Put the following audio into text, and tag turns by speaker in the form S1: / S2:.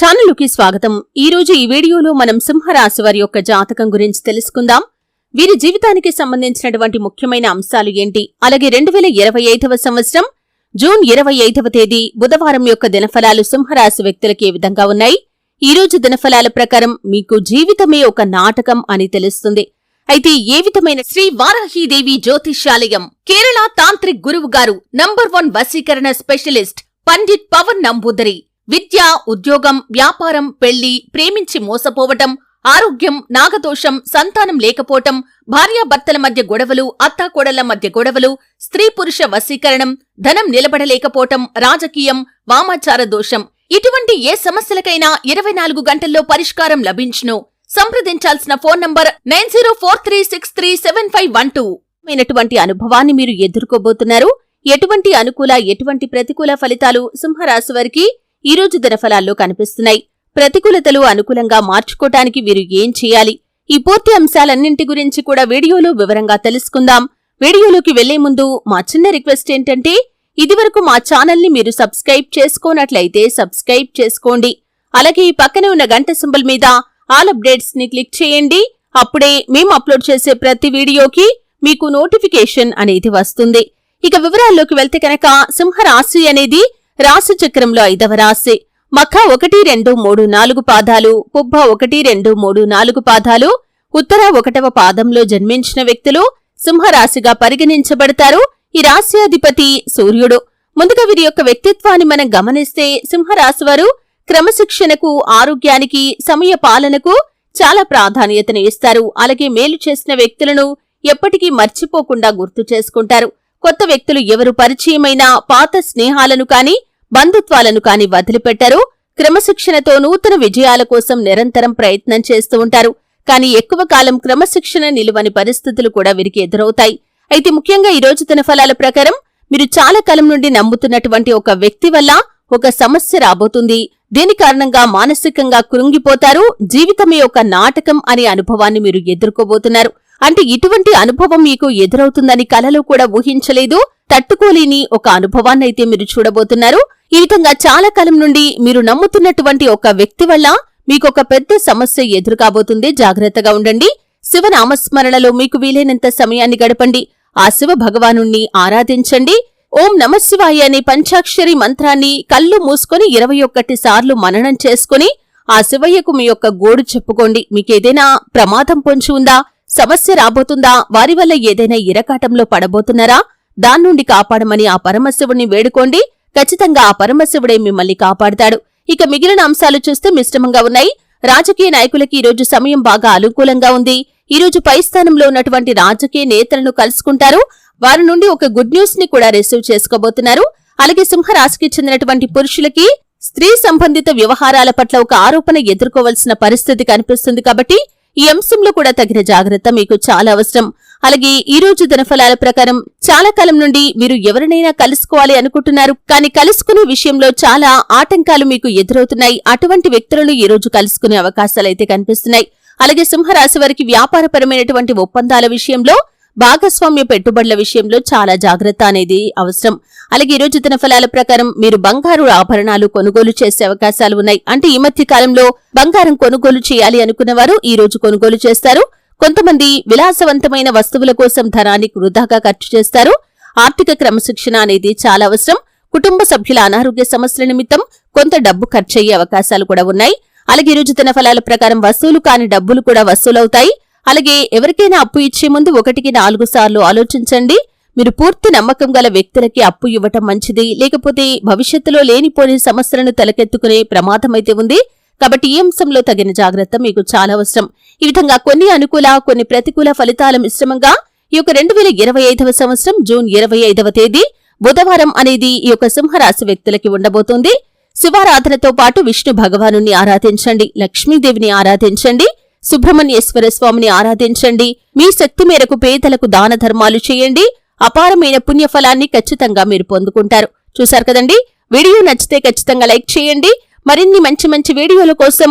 S1: ఛానలుకి స్వాగతం. ఈ రోజు ఈ వీడియోలో మనం సింహరాశి వారి యొక్క జాతకం గురించి తెలుసుకుందాం. వీరి జీవితానికి సంబంధించినటువంటి ముఖ్యమైన అంశాలు ఏంటి? అలాగే రెండు వేల ఇరవై ఐదవ సంవత్సరం జూన్ ఇరవై ఐదవ తేదీ బుధవారం యొక్క దినఫలాలు సింహరాశి వ్యక్తులకు ఏ విధంగా ఉన్నాయి? ఈ రోజు దినఫలాల ప్రకారం మీకు జీవితమే ఒక నాటకం అని తెలుస్తుంది. అయితే ఏ విధమైన శ్రీ వారాహీదేవి జ్యోతిష్యాలయం కేరళ తాంత్రిక్ గురువు గారు నంబర్ వన్ వసీకరణ స్పెషలిస్ట్ పండిట్ పవన్ నంబూదరి విద్య ఉద్యోగం వ్యాపారం పెళ్ళి ప్రేమించి మోసపోవటం ఆరోగ్యం నాగదోషం సంతానం లేకపోవటం భార్యాభర్తల మధ్య గొడవలు అత్తాకోడళ్ళ మధ్య గొడవలు స్త్రీ పురుష వశీకరణం ధనం నిలబడలేకపోవటం రాజకీయం వామాచార దోషం. ఇటువంటి ఏ సమస్యలకైనా ఇరవై నాలుగు గంటల్లో పరిష్కారం లభించును. సంప్రదించాల్సిన phone number nine zero four three six three seven five one two. అయినటువంటి అనుభవాన్ని మీరు ఎదుర్కోబోతున్నారు. ఎటువంటి అనుకూల ఎటువంటి ప్రతికూల ఫలితాలు సింహరాశి వారికి ఈ రోజు దినఫలాల్లో కనిపిస్తున్నాయి. ప్రతికూలతలు అనుకూలంగా మార్చుకోటానికి వీరు ఏం చేయాలి? ఈ పూర్తి అంశాలన్నింటి గురించి కూడా వీడియోలో వివరంగా తెలుసుకుందాం. వీడియోలోకి వెళ్ళే ముందు మా చిన్న రిక్వెస్ట్ ఏంటంటే ఇదివరకు మా ఛానల్ని మీరు సబ్స్క్రైబ్ చేసుకోనట్లయితే సబ్స్క్రైబ్ చేసుకోండి. అలాగే ఈ పక్కనే ఉన్న గంట సింబల్ మీద ఆల్ అప్డేట్స్ని క్లిక్ చేయండి. అప్పుడే మేము అప్లోడ్ చేసే ప్రతి వీడియోకి మీకు నోటిఫికేషన్ అనేది వస్తుంది. ఇక వివరాల్లోకి వెళ్తే కనుక సింహరాశి అనేది రాశిచక్రంలో ఐదవ రాశి. మఖ ఒకటి రెండు మూడు నాలుగు పాదాలు పుబ్బ ఒకటి రెండు మూడు నాలుగు పాదాలు ఉత్తర ఒకటవ పాదంలో జన్మించిన వ్యక్తులు సింహరాశిగా పరిగణించబడతారు. ఈ రాశ్యాధిపతి సూర్యుడు. ముందుగా వీరి యొక్క వ్యక్తిత్వాన్ని మనం గమనిస్తే సింహరాశి వారు క్రమశిక్షణకు ఆరోగ్యానికి సమయ పాలనకు చాలా ప్రాధాన్యతను ఇస్తారు. అలాగే మేలు చేసిన వ్యక్తులను ఎప్పటికీ మర్చిపోకుండా గుర్తు చేసుకుంటారు. కొత్త వ్యక్తులు ఎవరు పరిచయమైన పాత స్నేహాలను కానీ బంధుత్వాలను కాని వదిలిపెట్టరు. క్రమశిక్షణతో నూతన విజయాల కోసం నిరంతరం ప్రయత్నం చేస్తూ ఉంటారు. కానీ ఎక్కువ కాలం క్రమశిక్షణ నిలువని పరిస్థితులు కూడా వీరికి ఎదురవుతాయి. అయితే ముఖ్యంగా ఈ రోజు తన ఫలాల ప్రకారం మీరు చాలా కాలం నుండి నమ్ముతున్నటువంటి ఒక వ్యక్తి వల్ల ఒక సమస్య రాబోతుంది. దీని కారణంగా మానసికంగా కృంగిపోతారు. జీవితమే ఒక నాటకం అనే అనుభవాన్ని మీరు ఎదుర్కోబోతున్నారు. అంటే ఇటువంటి అనుభవం మీకు ఎదురవుతుందని కలలో కూడా ఊహించలేదు. తట్టుకోలేని ఒక అనుభవాన్నైతే మీరు చూడబోతున్నారు. ఈ విధంగా చాలా కాలం నుండి మీరు నమ్ముతున్నటువంటి ఒక వ్యక్తి వల్ల మీకొక పెద్ద సమస్య ఎదురుకాబోతుంది. జాగ్రత్తగా ఉండండి. శివనామస్మరణలో మీకు వీలైనంత సమయాన్ని గడపండి. ఆ శివ భగవాను ఆరాధించండి. ఓం నమశివాయ అనే పంచాక్షరి మంత్రాన్ని కళ్ళు మూసుకొని ఇరవై ఒక్కటి సార్లు మననం చేసుకుని ఆ శివయ్యకు మీ యొక్క గోడు చెప్పుకోండి. మీకేదైనా ప్రమాదం పొంచి ఉందా? సమస్య రాబోతుందా? వారి వల్ల ఏదైనా ఇరకాటంలో పడబోతున్నారా? దాన్నుండి కాపాడమని ఆ పరమశివుణ్ణి వేడుకోండి. ఖచ్చితంగా ఆ పరమశివుడే మిమ్మల్ని కాపాడతాడు. ఇక మిగిలిన అంశాలు చూస్తే మిశ్రమంగా ఉన్నాయి. రాజకీయ నాయకులకి ఈరోజు సమయం బాగా అనుకూలంగా ఉంది. ఈరోజు పై స్థానంలో ఉన్నటువంటి రాజకీయ నేతలను కలుసుకుంటారు. వారి నుండి ఒక గుడ్ న్యూస్ని కూడా రిసీవ్ చేసుకోబోతున్నారు. అలాగే సింహరాశికి చెందినటువంటి పురుషులకి స్త్రీ సంబంధిత వ్యవహారాల పట్ల ఒక ఆరోపణ ఎదుర్కోవాల్సిన పరిస్థితి కనిపిస్తుంది కాబట్టి ఈ అంశంలో కూడా తగిన జాగ్రత్త మీకు చాలా అవసరం. అలాగే ఈ రోజు దినఫలాల ప్రకారం చాలా కాలం నుండి మీరు ఎవరినైనా కలుసుకోవాలి అనుకుంటున్నారు. కానీ కలుసుకునే విషయంలో చాలా ఆటంకాలు మీకు ఎదురవుతున్నాయి. అటువంటి వ్యక్తులను ఈ రోజు కలుసుకునే అవకాశాలైతే కనిపిస్తున్నాయి. అలాగే సింహరాశి వారికి వ్యాపారపరమైనటువంటి ఒప్పందాల విషయంలో భాగస్వామ్య పెట్టుబడుల విషయంలో చాలా జాగ్రత్త అనేది అవసరం. అలాగే ఈ రోజు దిన ఫలాల ప్రకారం మీరు బంగారు ఆభరణాలు కొనుగోలు చేసే అవకాశాలు ఉన్నాయి. అంటే ఈ మధ్య కాలంలో బంగారం కొనుగోలు చేయాలి అనుకున్నవారు ఈ రోజు కొనుగోలు చేస్తారు. కొంతమంది విలాసవంతమైన వస్తువుల కోసం ధనాన్ని వృధాగా ఖర్చు చేస్తారు. ఆర్థిక క్రమశిక్షణ అనేది చాలా అవసరం. కుటుంబ సభ్యుల అనారోగ్య సమస్యల నిమిత్తం కొంత డబ్బు ఖర్చయ్యే అవకాశాలు కూడా ఉన్నాయి. అలాగే ఈరోజు తన ఫలాల ప్రకారం వస్తువులు కాని డబ్బులు కూడా వసూలవుతాయి. అలాగే ఎవరికైనా అప్పు ఇచ్చే ముందు ఒకటికి నాలుగు సార్లు ఆలోచించండి. మీరు పూర్తి నమ్మకం గల వ్యక్తులకి అప్పు ఇవ్వటం మంచిది. లేకపోతే భవిష్యత్తులో లేనిపోని సమస్యలను తలకెత్తుకునే ప్రమాదమైతే ఉంది. కాబట్టి ఈ అంశంలో తగిన జాగ్రత్త మీకు చాలా అవసరం. ఈ విధంగా కొన్ని అనుకూల కొన్ని ప్రతికూల ఫలితాల మిశ్రమంగా ఈ యొక్క రెండు వేల ఇరవై ఐదవ సంవత్సరం జూన్ ఇరవై ఐదవ తేదీ బుధవారం అనేది ఈ యొక్క సింహరాశి వ్యక్తులకి ఉండబోతోంది. శివారాధనతో పాటు విష్ణు భగవాను ఆరాధించండి లక్ష్మీదేవిని ఆరాధించండి సుబ్రహ్మణ్యేశ్వర స్వామిని ఆరాధించండి మీ శక్తి మేరకు పేదలకు దాన ధర్మాలు చేయండి అపారమైన పుణ్యఫలాన్ని ఖచ్చితంగా మీరు పొందుకుంటారు. చూశారు కదండి? వీడియో నచ్చితే ఖచ్చితంగా లైక్ చేయండి. మరిన్ని మంచి మంచి వీడియోల కోసం